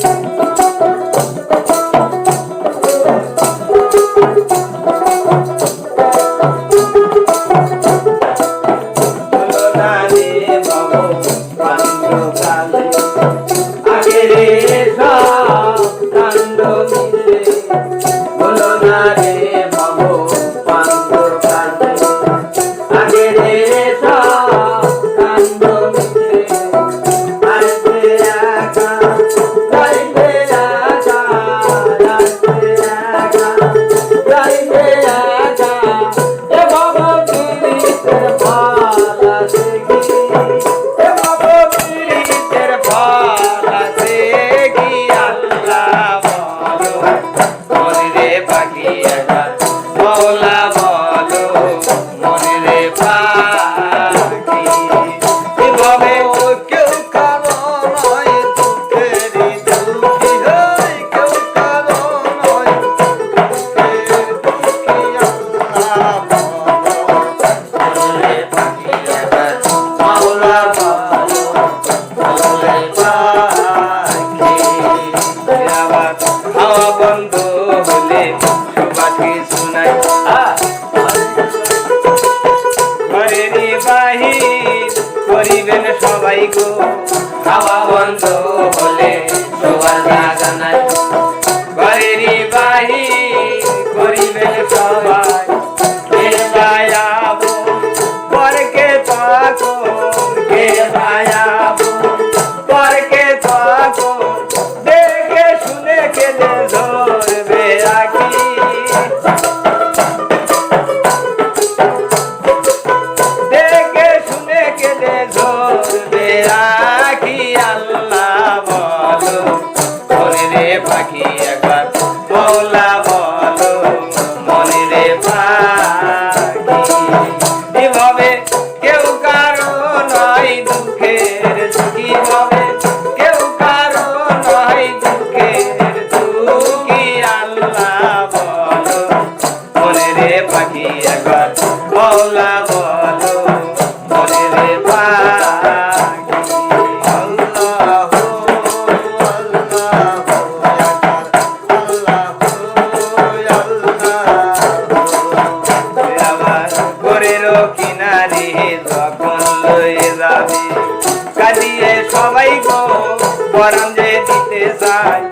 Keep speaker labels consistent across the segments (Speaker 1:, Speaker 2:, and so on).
Speaker 1: Thank you. নাই। ঘরে রে বাহির করিবেন সবাই গো খাওয়া বন্ধ হল নয় দুঃখের সুখী হবে। কেউ কারও নয় দুঃখের সুখী আল্লাহ বলো। মনে রে পাখি একবার, বলা सबई गो परम जे जीते साई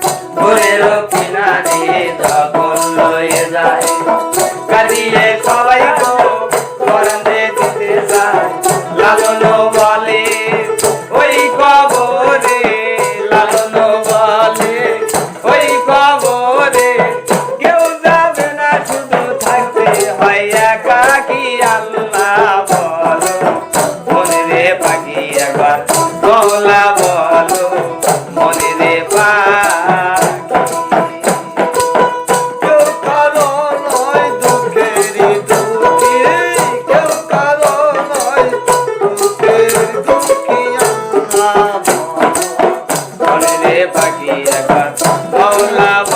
Speaker 1: Oh, love.